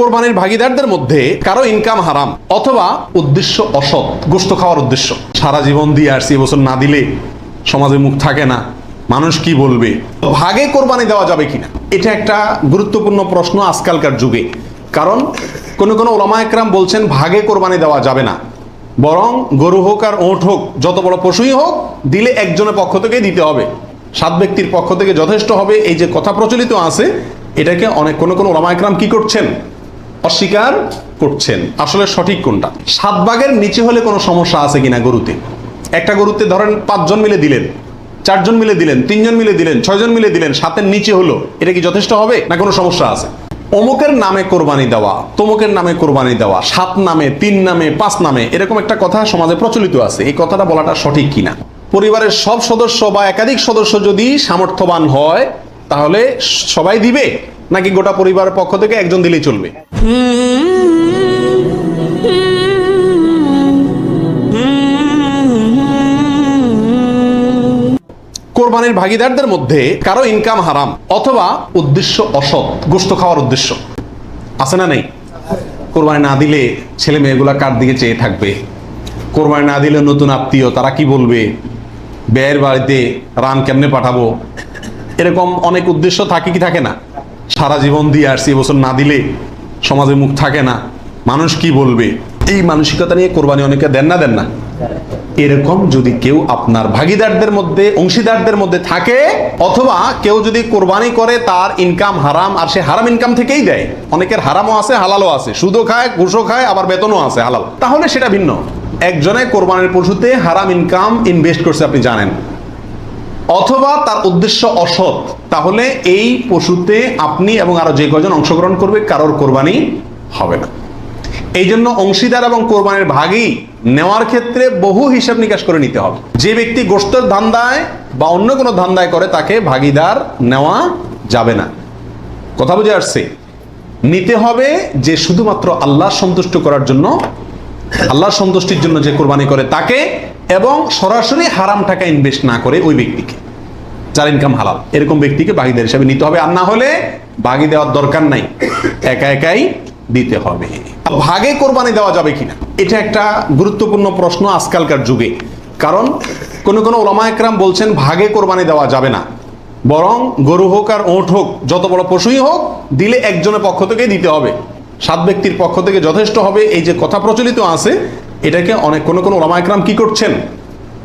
কোরবানির ভাগিদারদের মধ্যে কারও ইনকাম হারাম অথবা উদ্দেশ্য অসৎ গোস্ত খাওয়ার উদ্দেশ্য। সারা জীবন দিয়ে আসছি এবছর না দিলে সমাজে মুখ থাকে না, মানুষ কি বলবে? ভাগে কোরবানি দেওয়া যাবে কিনা? এটা একটা গুরুত্বপূর্ণ প্রশ্ন আজকালকার যুগে। কারণ কোনো কোনো ওলামা একরাম বলছেন, ভাগে কোরবানি দেওয়া যাবে না। বরং গরু হোক আর ওঁট হোক, যত বড় পশুই হোক, দিলে একজনের পক্ষ থেকে দিতে হবে। সাত ব্যক্তির পক্ষ থেকে যথেষ্ট হবে, এই যে কথা প্রচলিত আছে, এটাকে অনেক, কোনো কোনো ওলামা একরাম কি করছেন? অস্বীকার করছেন। আসলে সঠিক কোনটা? সাত ভাগের নিচে হলে কোনো সমস্যা আছে কিনা গরুতে? একটা গরুতে ধরেন পাঁচজন মিলে দিলেন, চারজন মিলে দিলেন, তিনজন মিলে দিলেন, ছয়জন মিলে দিলেন, সাতের নিচে হলো, এটা কি যথেষ্ট হবে না কোনো সমস্যা আছে? অমুকের নামে কোরবানি দেওয়া, তমুকের নামে কোরবানি দেওয়া, সাত নামে, তিন নামে, পাঁচ নামে, এরকম একটা কথা সমাজে প্রচলিত আছে, এই কথাটা বলাটা সঠিক কিনা? পরিবারের সব সদস্য বা একাধিক সদস্য যদি সামর্থ্যবান হয়, তাহলে সবাই দিবে। নাকি গোটা পরিবারের পক্ষ থেকে একজন দিলেই চলবে? কোরবানির ভাগিদারদের মধ্যে কারও ইনকাম হারাম অথবা উদ্দেশ্য অসৎ গোস্ত খাওয়ার উদ্দেশ্য। আছে না নেই? কোরবানি না দিলে ছেলে মেয়েগুলা কার দিকে চেয়ে থাকবে? কোরবানি না দিলে নতুন আত্মীয় তারা কি বলবে? ব্যয়ের বাড়িতে রান কেমনে পাঠাবো? এরকম অনেক উদ্দেশ্য থাকে কি থাকে না? সারা জীবন দিয়ে আসছি এবছর না দিলে সমাজে মুখ থাকে না। মানুষ কি বলবে? এই মানসিকতা নিয়ে কোরবানি অনেকে দেন না দেন না? এরকম যদি কেউ আপনার ভাগিদারদের মধ্যে, অংশীদারদের মধ্যে থাকে, অথবা কেউ যদি কোরবানি করে, তার ইনকাম হারাম, আর সে হারাম ইনকাম থেকেই দেয়। অনেকের হারামও আছে, হালালও আছে। সুদও খায়, ঘুষও খায়, আবার বেতনও আছে, হালাল। তাহলে সেটা ভিন্ন। একজনে কোরবানির পশুতে হারাম ইনকাম ইনভেস্ট করছে, আপনি জানেন। অথবা তার উদ্দেশ্য অসৎ, তাহলে এই পশুতে আপনি এবং আরও যে কজন অংশগ্রহণ করবে কারোর কোরবানি হবে না। এই জন্য অংশীদার এবং কোরবানির ভাগই নেওয়ার ক্ষেত্রে বহু হিসাব নিকাশ করে নিতে হবে। যে ব্যক্তি গোষ্ঠের ধান্দায় বা অন্য কোনো ধান্দায় করে, তাকে ভাগিদার নেওয়া যাবে না। কথা বুঝে আসছে? নিতে হবে যে শুধুমাত্র আল্লাহ সন্তুষ্ট করার জন্য আল্লাহর সন্তুষ্টির জন্য যে কোরবানি করে তাকে এবং সরাসরি হারাম টাকা ইনভেস্ট না করে ওই ব্যক্তিকে। যার ইনকাম হালাল। এরকম ব্যক্তিকে ভাগিদার হিসাবে নিতে হবে। আর না হলে ভাগি দেওয়ার দরকার নাই। একা একাই দিতে হবে। ভাগে কোরবানি দেওয়া যাবে কিনা? এটা একটা গুরুত্বপূর্ণ প্রশ্ন আজকালকার যুগে। কারণ কোন কোনো ওলামা একরাম বলছেন, ভাগে কোরবানি দেওয়া যাবে না। বরং গরু হোক আর ওঁট হোক, যত বড় পশুই হোক, দিলে একজনের পক্ষ থেকে দিতে হবে। সাত ব্যক্তির পক্ষ থেকে যথেষ্ট হবে। এই যে কথা প্রচলিত আছে, এটাকে অনেক কোন কোন ওলামা একরাম কি করছেন?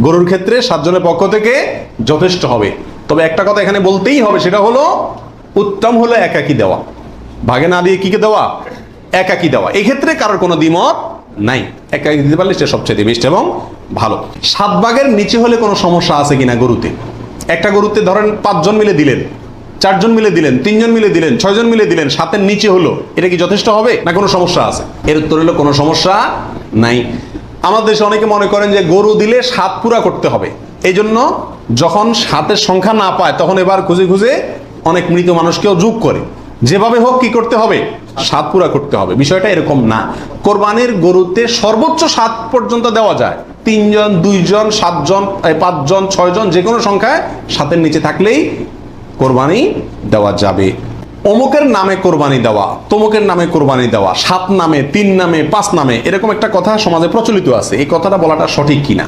গরুর ক্ষেত্রে সাতজনের পক্ষ থেকে যথেষ্ট হবে। তবে একটা কথা এখানে বলতেই হবে, সেটা হলো উত্তম হলো একাকি দেওয়া। ভাগে না দিয়ে কিকে দেওয়া? একাকি দেওয়া। এক্ষেত্রে কারোর কোনো দ্বিমত নাই। একাকি দিতে পারলে সেটা সবচেয়ে বেস্ট এবং ভালো। সাত ভাগের নিচে হলে কোনো সমস্যা আছে কিনা গরুতে? একটা গরুতে ধরেন পাঁচজন মিলে দিলেন, চারজন মিলে দিলেন, তিনজন মিলে দিলেন, ছয়জন মিলে দিলেন, সাতের নিচে হলো, এটা কি যথেষ্ট হবে না কোনো সমস্যা আছে? এর উত্তর হলো কোনো সমস্যা নাই। আমাদের দেশে অনেকে মনে করেন যে গরু দিলে সাত পুরা করতে হবে। এই জন্য যখন সাতের সংখ্যা না পায়, তখন এবার খুঁজে খুঁজে অনেক মৃত মানুষকেও যোগ করে। যেভাবে হোক কি করতে হবে? স্বাদ পুরা করতে হবে। বিষয়টা এরকম না। কোরবানির গরুতে সর্বোচ্চ স্বাদ পর্যন্ত দেওয়া যায়। তিনজন, দুইজন, সাতজন পাঁচজন, ছয়জন যে কোনো সংখ্যায় সাতের নিচে থাকলেই কোরবানি দেওয়া যাবে। অমুকের নামে কোরবানি দেওয়া, তমুকের নামে কোরবানি দেওয়া, সাত নামে, তিন নামে, পাঁচ নামে, এরকম একটা কথা সমাজে প্রচলিত আছে। এই কথাটা বলাটা সঠিক কিনা?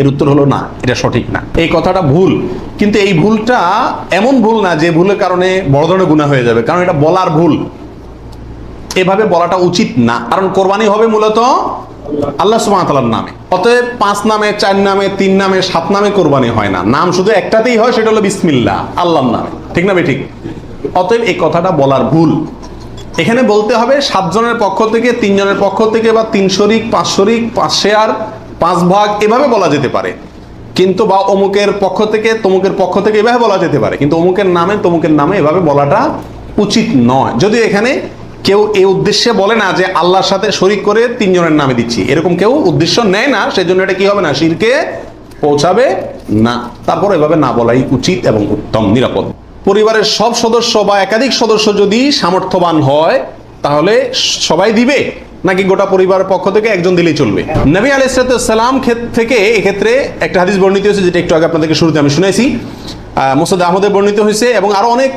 এর উত্তর হলো না, এটা সঠিক না। এই কথাটা ভুল, কিন্তু এই ভুলটা এমন ভুল না যে ভুলের কারণে বড় ধরনের গুণা হয়ে যাবে, কারণ এটা বলার ভুল। এভাবে বলাটা উচিত না, কারণ কোরবানি হবে মূলত আল্লাহ সুবহানাহু নামে। অতএব পাঁচ নামে, চার নামে, তিন নামে, সাত নামে কোরবানি হয় না। নাম শুধু একটাতেই হয়, সেটা হলো বিসমিল্লাহ, আল্লাহর নামে। ঠিক না বে ঠিক? অতএব এই কথাটা বলার ভুল। এখানে বলতে হবে সাতজনের পক্ষ থেকে, তিনজনের পক্ষ থেকে বা তিন শরিক, পাঁচ শরিক, পাঁচ শেয়ার, পাঁচ ভাগ, এভাবে বলা যেতে পারে। কিন্তু বা অমুকের পক্ষ থেকে, তমুকের পক্ষ থেকে এভাবে বলা যেতে পারে। কিন্তু অমুকের নামে, তমুকের নামে এভাবে বলাটা উচিত নয়। যদি এখানে কেউ এই উদ্দেশ্যে বলে না যে আল্লাহর সাথে শরিক করে তিনজনের নামে দিচ্ছি। এরকম কেউ উদ্দেশ্য নেয় না, সেজন্য এটা কি হবে না? শিরকে পৌঁছাবে না। তারপর এভাবে না বলাই উচিত এবং উত্তম, নিরাপদ। পরিবারের সব সদস্য বা একাধিক সদস্য যদি সামর্থ্যবান হয়, তাহলে সবাই দিবে? নাকি গোটা পরিবারের পক্ষ থেকে একজন দিলেই চলবে? নবী আলাইসালাম থেকে এক্ষেত্রে একটা হাদিস বর্ণিত হয়েছে, যেটা একটু আগে আপনাদেরকে শুরুতে আমি শুনেছি। মোসাদ আহমদের বর্ণিত হয়েছে এবং আরও অনেক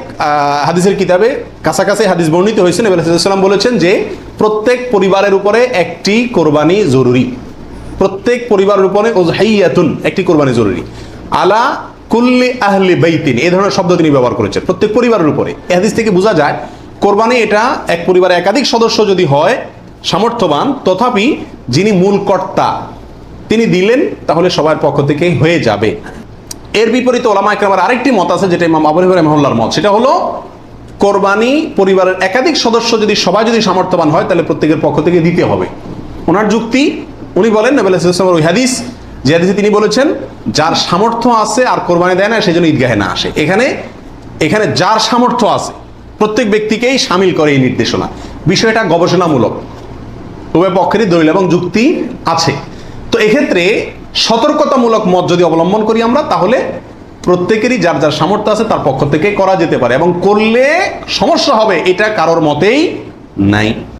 হাদিসের কিতাবে কাছাকাছি হাদিস বর্ণিত হয়েছে। নবী আলাইসাল্লাম বলেছেন যে, প্রত্যেক পরিবারের উপরে একটি কোরবানি জরুরি। প্রত্যেক পরিবারের উপরে ওজহাইয়াতুন একটি কোরবানি জরুরি। আলা কুল্লি আহলি বাইতিন, এই ধরনের শব্দ তিনি ব্যবহার করেছেন প্রত্যেক পরিবারের উপরে। এহাদিস থেকে বোঝা যায়, কোরবানি এটা এক পরিবারে একাধিক সদস্য যদি হয়, সামর্থ্যবান, তথাপি যিনি মূল কর্তা, তিনি দিলেন, তাহলে সবার পক্ষ থেকে হয়ে যাবে। এর বিপরীতে ওলামা একরামের আরেকটি মত আছে, যেটা ইমাম আবু হানিফা রহমাল্লাহর মত। সেটা হলো, কোরবানি পরিবারের একাধিক সদস্য যদি, সবাই যদি সামর্থ্যবান হয়, তাহলে প্রত্যেকের পক্ষ থেকে দিতে হবে। ওনার যুক্তি, উনি বলেন নবেল ওই হাদিস যে তিনি বলেছেন, যার সামর্থ্য আছে আর কোরবানি দেয় না সেই জন্য ঈদগাহে না আসে। এখানে এখানে যার সামর্থ্য আছে, প্রত্যেক ব্যক্তিকেই সামিল করে এই নির্দেশনা। বিষয়টা গবেষণামূলক। উভয় পক্ষেরই দলিল এবং যুক্তি আছে। তো এক্ষেত্রে সতর্কতামূলক মত যদি অবলম্বন করি আমরা, তাহলে প্রত্যেকেরই যার যার সামর্থ্য আছে, তার পক্ষ থেকে করা যেতে পারে এবং করলে সমস্যা হবে, এটা কারোর মতেই নাই।